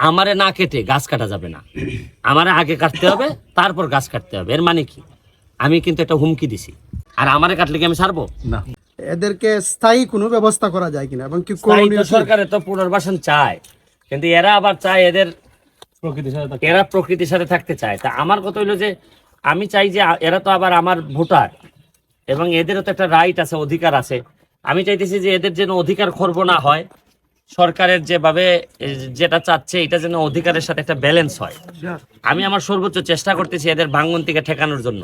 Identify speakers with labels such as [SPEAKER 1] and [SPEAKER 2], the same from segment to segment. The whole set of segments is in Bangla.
[SPEAKER 1] আমারে না কেটে গাছ কাটা যাবে না। আমারে আগে কাটতে হবে তারপর গাছ কাটতে হবে। এর মানে কি? আমি কিন্তু একটা হুমকি দিছি। আর আমারে কাটলে কি আমি ছাড়বো
[SPEAKER 2] না।
[SPEAKER 3] এদেরকে স্থায়ী কোনো ব্যবস্থা করা যায় কিনা এবং কি করণীয় কি?
[SPEAKER 1] সরকারের তো পুনর্বাসন চায়। কিন্তু এরা আবার চায় এদের
[SPEAKER 2] প্রকৃতির সাথে থাকতে-
[SPEAKER 1] এরা প্রকৃতির সাথে থাকতে চায়। তা আমার কথা হইল যে আমি চাই যে এরা তো আবার আমার ভোটার। এবং এদেরও তো একটা রাইট আছে অধিকার আছে। আমি চাইতেছি যে এদের যেন অধিকার খর্ব না হয়। সরকারের যেভাবে যেটা চাচ্ছে এটা যেন অধিকারের সাথে একটা ব্যালেন্স হয়। আমি আমার সর্বোচ্চ চেষ্টা করতেছি এদের ভাঙ্গন থেকে ঠেকানোর জন্য।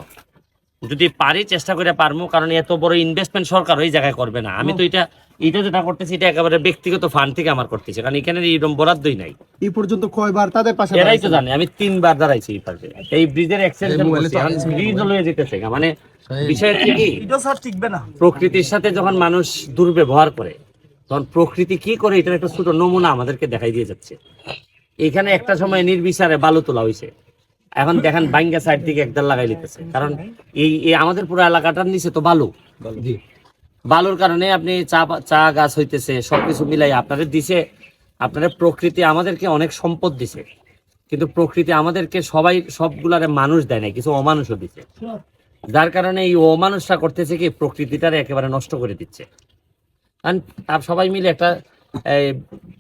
[SPEAKER 1] যদি পারি চেষ্টা করে পারব কারণ এত বড় ইনভেস্টমেন্ট সরকার ওই জায়গায় করবে না। আমি তো এটা এটা যেটা করতেছি এটা একেবারে ব্যক্তিগত ফান্ড থেকে আমার করতেছি কারণ এখানে এরকম বরাদ্দই নাই।
[SPEAKER 3] এই পর্যন্ত কয়বার তাদের পাশে
[SPEAKER 1] এরাই তো জানে আমি তিনবার দাঁড়াইছি এই পাশে। এই ব্রিজের এক্সটেনশন ব্রিজ লয়ে যেতেছে মানে বিষয় হচ্ছে কি প্রকৃতির সাথে যখন মানুষ দুর্ব্যবহার করে তখন প্রকৃতি কি করে এটার একটা ছোট নমুনা আমাদেরকে দেখাই দিয়ে যাচ্ছে। এখানে একটা সময় নির্বিচারে বালু তোলা হয়েছে। এখন দেখেন বাইঙ্গা সাইড থেকে একদল লাগাই লিতেছে কারণ এই আমাদের পুরো এলাকাটার নিচে তো বালু। বালুর কারণে আপনি চা চা গাছ হইতেছে সবকিছু মিলাই আপনাদের দিছে আপনাদের প্রকৃতি আমাদেরকে অনেক সম্পদ দিছে। কিন্তু প্রকৃতি আমাদেরকে সবাই সবগুলারে মানুষ দেয় না কিছু অমানুষও দিছে। যার কারণে এই অমানুষটা করতেছে কি প্রকৃতিটারে একেবারে নষ্ট করে দিচ্ছে। আর আর সবাই মিলে একটা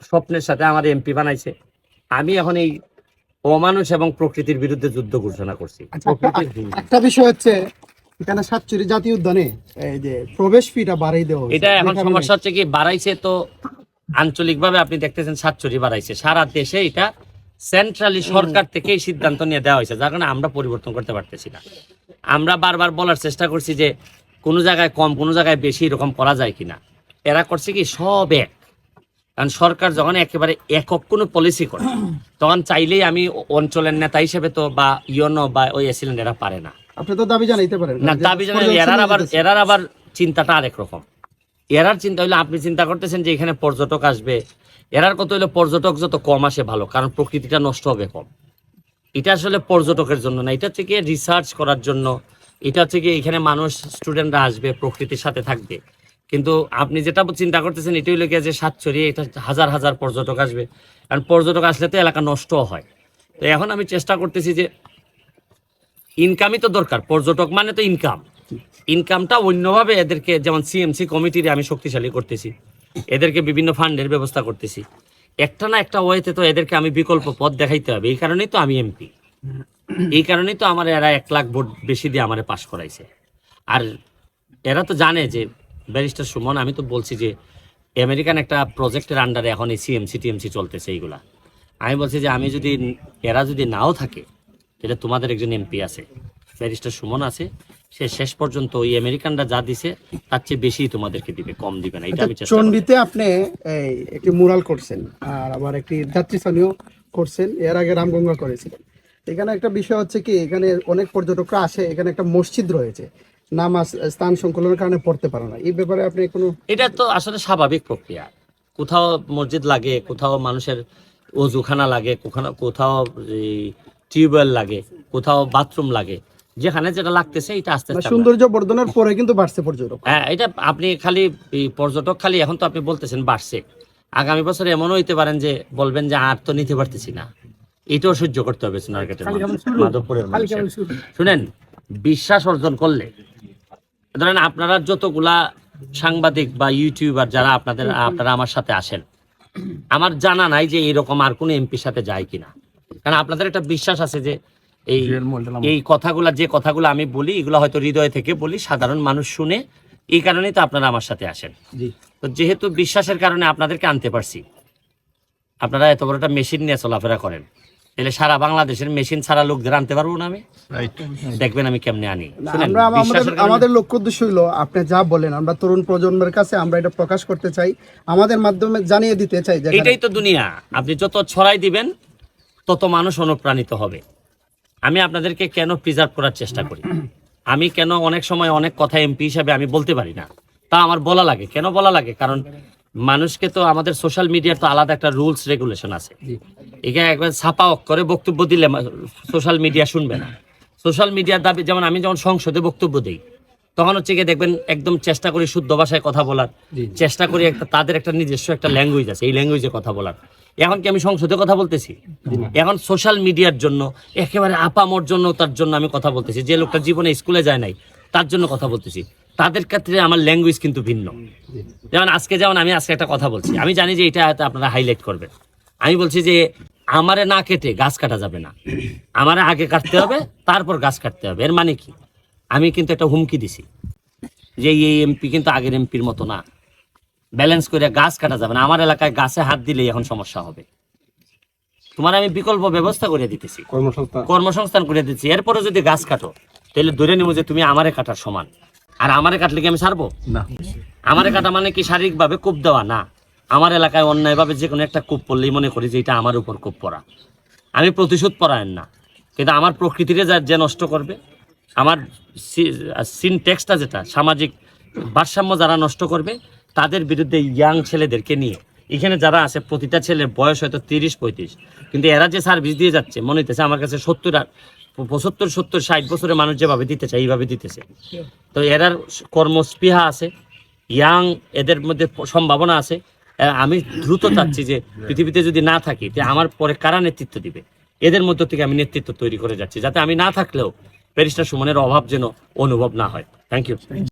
[SPEAKER 1] স্বপ্নের সাথে আমার এমপি বানাইছে। আমি এখন এই অমানুষ এবং প্রকৃতির বিরুদ্ধে যুদ্ধ ঘোষণা করছি।
[SPEAKER 3] আচ্ছা, একটা বিষয় হচ্ছে এখানে সাতচুরি জাতীয় উদ্যানে এই যে প্রবেশ ফিটা বাড়াই দেওয়া
[SPEAKER 1] এটা এখন সমস্যা হচ্ছে কি বাড়াইছে তো আঞ্চলিকভাবে আপনি দেখতেছেন সাতচুরি বাড়াইছে। সারা দেশে এটা সেন্ট্রালি সরকার থেকে এই সিদ্ধান্ত নিয়ে দেওয়া হয়েছে যার কারণে আমরা পরিবর্তন করতে পারতেছি না। আমরা বারবার বলার চেষ্টা করছি যে কোনো জায়গায় কম কোনো জায়গায় বেশি এরকম করা যায় কিনা। এরা করছে কি সব এক। কারণ সরকার যখন একেবারে একক কোনো পলিসি করে তখন চাইলেই আমি অঞ্চলের নেতা হিসেবে তো বা ইয়নো বা ওই এসিলেন এরা পারে না।
[SPEAKER 3] আপনি তো দাবি জানাইতে পারেন।
[SPEAKER 1] না দাবি জানাই এরার আবার এরার আবার চিন্তাটা আরেক রকম। এরার চিন্তা হইল আপনি চিন্তা করতেছেন যে এখানে পর্যটক আসবে। এরার কত হইল পর্যটক যত কম আসে ভালো কারণ প্রকৃতিটা নষ্ট হবে কম। এটা আসলে পর্যটকের জন্য না এটা থেকে রিসার্চ করার জন্য। এটা থেকে এখানে মানুষ স্টুডেন্টরা আসবে প্রকৃতির সাথে থাকবে। কিন্তু আপনি যেটা চিন্তা করতেছেন, এটাই হলো গিয়ে যে সাতচরি এটা হাজার হাজার পর্যটক আসবে। কারণ পর্যটক আসলে তো এলাকা নষ্ট হয়। তো এখন আমি চেষ্টা করতেছি যে ইনকামই তো দরকার, পর্যটক মানে তো ইনকাম ইনকামটা অন্যভাবে এদেরকে, যেমন সিএমসি কমিটির আমি শক্তিশালী করতেছি। এদেরকে বিভিন্ন ফান্ডের ব্যবস্থা করতেছি। একটা না একটা ওয়েতে তো এদেরকে আমি বিকল্প পথ দেখাইতে হবে। এই কারণেই তো আমি এমপি এই কারণেই তো আমার এরা এক লাখ ভোট বেশি দিয়ে আমার পাশ করাইছে। আর এরা তো জানে যে ব্যারিস্টার সুমন আমি তো বলছি যে আমেরিকান একটা প্রজেক্টের আন্ডারে এখন এই সিএমসি টিএমসি চলতেছে এইগুলা। আমি বলছি যে আমি যদি এরা যদি নাও থাকে তাহলে তোমাদের একজন এমপি আছে ব্যারিস্টার সুমন আছে সে শেষ পর্যন্ত ওই আমেরিকানরা যা দিছে তার চেয়ে বেশি তোমাদেরকে দিবে কম দিবে না এটা আমি
[SPEAKER 3] আচ্ছা,
[SPEAKER 1] চেষ্টা করব।
[SPEAKER 3] আপনি এই একটি মুরাল করছেন আর আবার একটি যাত্রী স্থানীয় করছেন এর আগে রামগঙ্গা করেছিলেন। এখানে একটা বিষয় হচ্ছে কি এখানে অনেক পর্যটকরা আসে এখানে একটা মসজিদ রয়েছে। নামাজ স্থান সংকুলনের কারণে পড়তে পারে না। এই ব্যাপারে আপনি কোনো
[SPEAKER 1] এটা তো আসলে স্বাভাবিক প্রক্রিয়া। কোথাও মসজিদ লাগে কোথাও মানুষের অজুখানা লাগে কোথাও কোথাও টিউবওয়েল লাগে কোথাও বাথরুম লাগে যেখানে যেটা লাগতেছে এটা আস্তে
[SPEAKER 3] মানে
[SPEAKER 1] আস্তে
[SPEAKER 3] সৌন্দর্য বর্ধনের পরে কিন্তু বাড়ছে পর্যটক।
[SPEAKER 1] হ্যাঁ এটা আপনি খালি পর্যটক খালি এখন তো আপনি বলতেছেন বাড়ছে। আগামী বছর এমনও হইতে পারেন যে বলবেন যে আর তো নিতে পারতেছি না। এটাও সহ্য করতে হবে সোনারঘাটের মাধবপুরের শুনেন বিশ্বাস অর্জন করলে ধরেন আপনারা যতগুলা সাংবাদিক বা ইউটিউবার যারা আপনাদের আপনারা আমার সাথে আসেন আমার জানা নাই যে এরকম আর কোনো এমপির সাথে যায় কিনা। কারণ আপনাদের একটা বিশ্বাস আছে যে এই এই কথাগুলা যে কথাগুলো আমি বলি এগুলো হয়তো হৃদয় থেকে বলি সাধারণ মানুষ শুনে এই কারণেই তো আপনারা আমার সাথে আসেন। তো যেহেতু বিশ্বাসের কারণে আপনাদেরকে আনতে পারছি আপনারা এত বড় একটা মেশিন নিয়ে চলাফেরা করেন। তাহলে সারা বাংলাদেশের মেশিন ছাড়া লোকদের আনতে পারব না আমি? দেখবেন আমি কেমনে আনি।
[SPEAKER 3] আমরা আমাদের আমাদের লক্ষ্য উদ্দেশ্য হলো আপনি যা বলেন আমরা তরুণ প্রজন্মের কাছে আমরা এটা প্রকাশ করতে চাই। আমাদের মাধ্যমে জানিয়ে দিতে চাই
[SPEAKER 1] এটাই তো দুনিয়া। আপনি যত ছড়াই দিবেন তত মানুষ অনুপ্রাণিত হবে। আমি আপনাদেরকে কেন প্রিজার্ভ করার চেষ্টা করি? আমি কেন অনেক সময় অনেক কথা এমপি হিসাবে আমি বলতে পারি না? তা আমার বলা লাগে। কেন বলা লাগে? কারণ মানুষকে তো আমাদের সোশ্যাল মিডিয়ার তো আলাদা একটা রুলস রেগুলেশন আছে। এখানে একবার ছাপা অক্ষরে বক্তব্য দিলে সোশ্যাল মিডিয়া শুনবে না। সোশ্যাল মিডিয়ার দাবি যেমন আমি যখন সংসদে বক্তব্য দিই তখন হচ্ছে গিয়ে দেখবেন একদম চেষ্টা করি শুদ্ধ ভাষায় কথা বলার চেষ্টা করি একটা তাদের একটা নিজস্ব একটা ল্যাঙ্গুয়েজ আছে এই ল্যাঙ্গুয়েজে কথা বলার। এখন কি আমি সংসদে কথা বলতেছি? এখন সোশ্যাল মিডিয়ার জন্য একেবারে আপামর জন্য তার জন্য আমি কথা বলতেছি। যে লোকটা জীবনে স্কুলে যায় নাই তার জন্য কথা বলতেছি। তাদের ক্ষেত্রে আমার ল্যাঙ্গুয়েজ কিন্তু ভিন্ন। যেমন আজকে যেমন আমি আজকে একটা কথা বলছি। আমি জানি যে এটা হয়তো আপনারা হাইলাইট করবেন। আমি বলছি যে আমারে না কেটে গাছ কাটা যাবে না। আমারে আগে কাটতে হবে তারপর গাছ কাটতে হবে। এর মানে কি? আমি কিন্তু একটা হুমকি দিছি যে এই এমপি কিন্তু আগের এমপির মতো না। ব্যালেন্স করে গাছ কাটা যাবে না। আমার এলাকায় গাছে হাত দিলেই এখন সমস্যা হবে। তোমার আমি বিকল্প ব্যবস্থা করে দিতেছি।
[SPEAKER 2] কর্মসংস্থান।
[SPEAKER 1] কর্মসংস্থান করে দিচ্ছি এরপরে যদি গাছ কাটো তাহলে ধরে নেব যে তুমি আমারে কাটার সমান। আর আমারে কাটলে কি আমি সারবো?
[SPEAKER 2] না।
[SPEAKER 1] আমারে কাটা মানে কি শারীরিকভাবে কূপ দেওয়া? না। আমার এলাকায় অন্যায়ভাবে যে কোনো একটা কূপ পড়লেই মনে করি যে এটা আমার উপর কূপ পড়া। আমি প্রতিশোধ পরায়ণ না। কিন্তু আমার প্রকৃতিরে যা, যে নষ্ট করবে, আমার সিনটেক্সটা যেটা, সামাজিক ভারসাম্য যারা নষ্ট করবে, তাদের বিরুদ্ধে ইয়াং ছেলেদেরকে নিয়ে। এখানে যারা আছে, প্রতিটা ছেলের বয়স হয়তো তিরিশ, পঁয়ত্রিশ। কিন্তু এরা যে সার্ভিস দিয়ে যাচ্ছে, মনে হইতেছে আমার কাছে সত্তর পঁচাত্তর, সত্তর, ষাট বছরের মানুষ যেভাবে দিতে চায় এইভাবে দিতেছে। তো এরার কর্মস্পৃহা আছে, ইয়াং এদের মধ্যে সম্ভাবনা আছে। আমি দ্রুত চাচ্ছি যে পৃথিবীতে যদি না থাকি আমার পরে কারা নেতৃত্ব দিবে? এদের মধ্য থেকে আমি নেতৃত্ব তৈরি করে যাচ্ছি, যাতে আমি না থাকলেও ব্যারিস্টার সুমনের অভাব যেন অনুভব না হয়। Thank you